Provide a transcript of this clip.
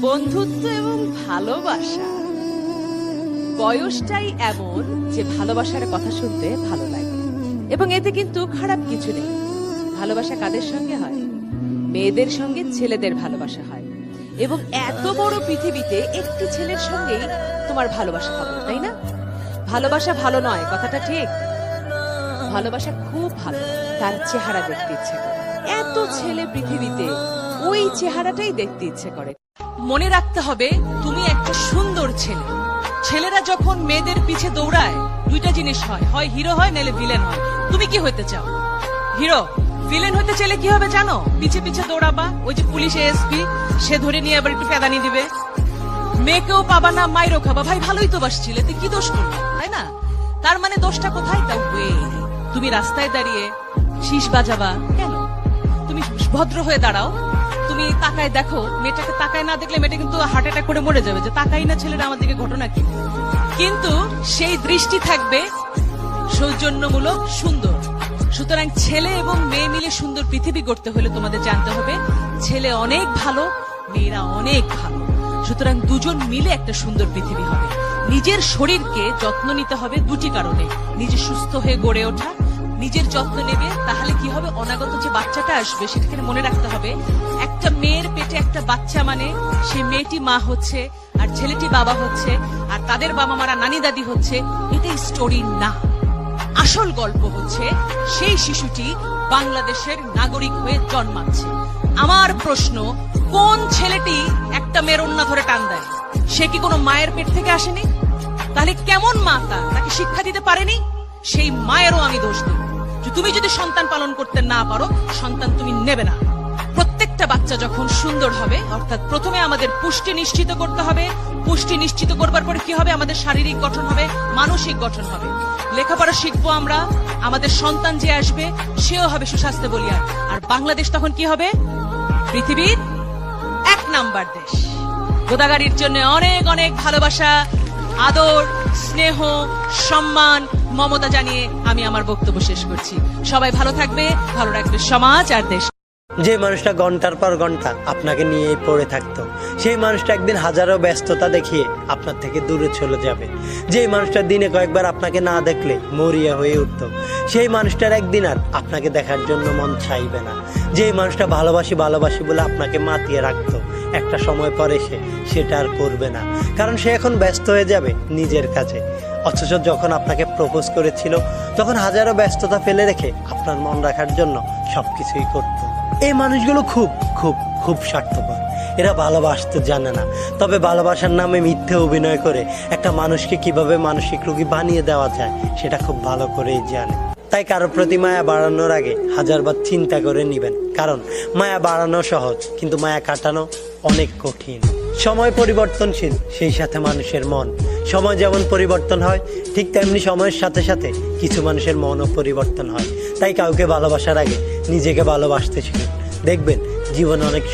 বন্ধুত্ব এবং ভালোবাসা। বয়সটাই এমন যে ভালোবাসার কথা শুনতে ভালো লাগে। এবং এতে কিন্তু খারাপ কিছু নেই। ভালোবাসা কাদের সঙ্গে হয়? মেয়েদের সঙ্গে ছেলেদের ভালোবাসা হয়। এবং এত বড় পৃথিবীতে একটি ছেলের সঙ্গেই তোমার ভালোবাসা হবে, তাই না? ভালোবাসা ভালো নয়, কথাটা ঠিক? ভালোবাসা খুব ভালো, তার চেহারা দেখতে ইচ্ছে করে। এত ছেলে পৃথিবীতে ওই চেহারাটাই দেখতে ইচ্ছে করে। মনে রাখতে হবে, তুমি একটা সুন্দর ছেলে। ছেলেরা যখন মেয়েদের পিছে দৌড়ায়, দুইটা জিনিস হয়। হয় হিরো হয়, নাহলে ভিলেন হয়। তুমি কি হতে চাও? হিরো, ভিলেন হতে চাইলে কি হবে জানো? পিছে পিছে দৌড়াবা, ওই যে পুলিশ এসপি সে ধরে নিয়ে আবার একটু পেদানি দিবে। মেয়েকেও পাবা না মাইরও খাবা। ভাই, ভালোই তো বাসছিলে তুই কি দোষ করলি তাই না? তার মানে দোষটা কোথায়? তা তুমি রাস্তায় দাঁড়িয়ে শীষ বাজাবা। কেন? তুমি ভদ্র হয়ে দাঁড়াও। তুমি তাকায় দেখো, মেয়েটাকে তাকায় না দেখলে মেয়েটা কিন্তু হার্ট অ্যাটাক করে মরে যাবে। যে তাকাই না ছেলেরা, আমার দিকে ঘটনা কি? কিন্তু সেই দৃষ্টি থাকবে সৌজন্যমূলক সুন্দর। সুতরাং ছেলে এবং মেয়ে মিলে সুন্দর পৃথিবী গড়তে হলে তোমাদের জানতে হবে, ছেলে অনেক ভালো, মেয়েরা অনেক ভালো। সুতরাং দুজন মিলে একটা সুন্দর পৃথিবী হবে। নিজের শরীরকে যত্ন নিতে হবে দুটি কারণে। নিজে সুস্থ হয়ে গড়ে ওঠা নিজের যত্ন নেবে, তাহলে কি হবে? অনাগত যে বাচ্চাটা আসবে, সেটাকে মনে রাখতে হবে, একটা মেয়ের পেটে একটা বাচ্চা মানে সে মেয়েটি মা হচ্ছে, আর ছেলেটি বাবা হচ্ছে, আর তাদের বাবা মারা নানি দাদি হচ্ছে, এটাই স্টোরি না। আসল গল্প হচ্ছে, সেই শিশুটি বাংলাদেশের নাগরিক হয়ে জন্মাচ্ছে। আমার প্রশ্ন, কোন ছেলেটি একটা মেয়ের অন্য ধরে টান দেয়? সে কি কোনো মায়ের পেট থেকে আসেনি? তাহলে কেমন মা তাকে শিক্ষা দিতে পারেনি? সেই মায়েরও আমি দোষ দিই। যে তুমি যদি সন্তান পালন করতে না পারো, সন্তান তুমি নেবে না। প্রত্যেকটা বাচ্চা যখন সুন্দর হবে, অর্থাৎ প্রথমে আমাদের পুষ্টি নিশ্চিত করতে হবে, পুষ্টি নিশ্চিত করবার পরে কি হবে? আমাদের শারীরিক গঠন হবে, মানসিক গঠন হবে। লেখাপড়া শিখব আমরা, আমাদের সন্তান যে আসবে, সেও হবে সুস্বাস্থ্য বলিয়ার আর বাংলাদেশ তখন কি হবে? পৃথিবীর এক নাম্বার দেশ। গোদাগাড়ির জন্য অনেক অনেক ভালোবাসা, আদর, স্নেহ, সম্মান মমতা জানিয়ে আমি আমার বক্তব্য শেষ করছি। সবাই ভালো থাকবে, ভালো রাখবে সমাজ আর দেশ। যে মানুষটা ঘণ্টার পর ঘণ্টা আপনাকে নিয়েই পড়ে থাকতো, সেই মানুষটা একদিন হাজারো ব্যস্ততা দেখিয়ে আপনার থেকে দূরে চলে যাবে। যেই মানুষটা দিনে কয়েকবার আপনাকে না দেখলে মরিয়া হয়ে উঠতো, সেই মানুষটার একদিন আর আপনাকে দেখার জন্য মন চাইবে না। যেই মানুষটা ভালোবাসি ভালোবাসি বলে আপনাকে মাতিয়ে রাখতো, একটা সময় পরে সে সেটা আর করবে না। কারণ সে এখন ব্যস্ত হয়ে যাবে নিজের কাছে। অথচ যখন আপনাকে প্রপোজ করেছিল, তখন হাজারো ব্যস্ততা ফেলে রেখে আপনার মন রাখার জন্য সবকিছুই করতো। এই মানুষগুলো খুব খুব খুব স্বার্থপর। এরা ভালোবাসতে জানে না। তবে ভালোবাসার নামে মিথ্যে অভিনয় করে একটা মানুষকে কীভাবে মানসিক রোগী বানিয়ে দেওয়া যায়, সেটা খুব ভালো করেই জানে। তাই কারও প্রতি মায়া বাড়ানোর আগে হাজারবার চিন্তা করে নিবেন। কারণ মায়া বাড়ানো সহজ, কিন্তু মায়া কাটানো অনেক কঠিন। সময় পরিবর্তনশীল, সেই সাথে মানুষের মন সময় যেমন পরিবর্তন হয়, ঠিক তেমনি সময়ের সাথে সাথে কিছু মানুষের মনও পরিবর্তন হয়। তাই কাউকে ভালোবাসার আগে নিজেকে ভালোবাসতে শিখুন। দেখবেন, জীবন অনেক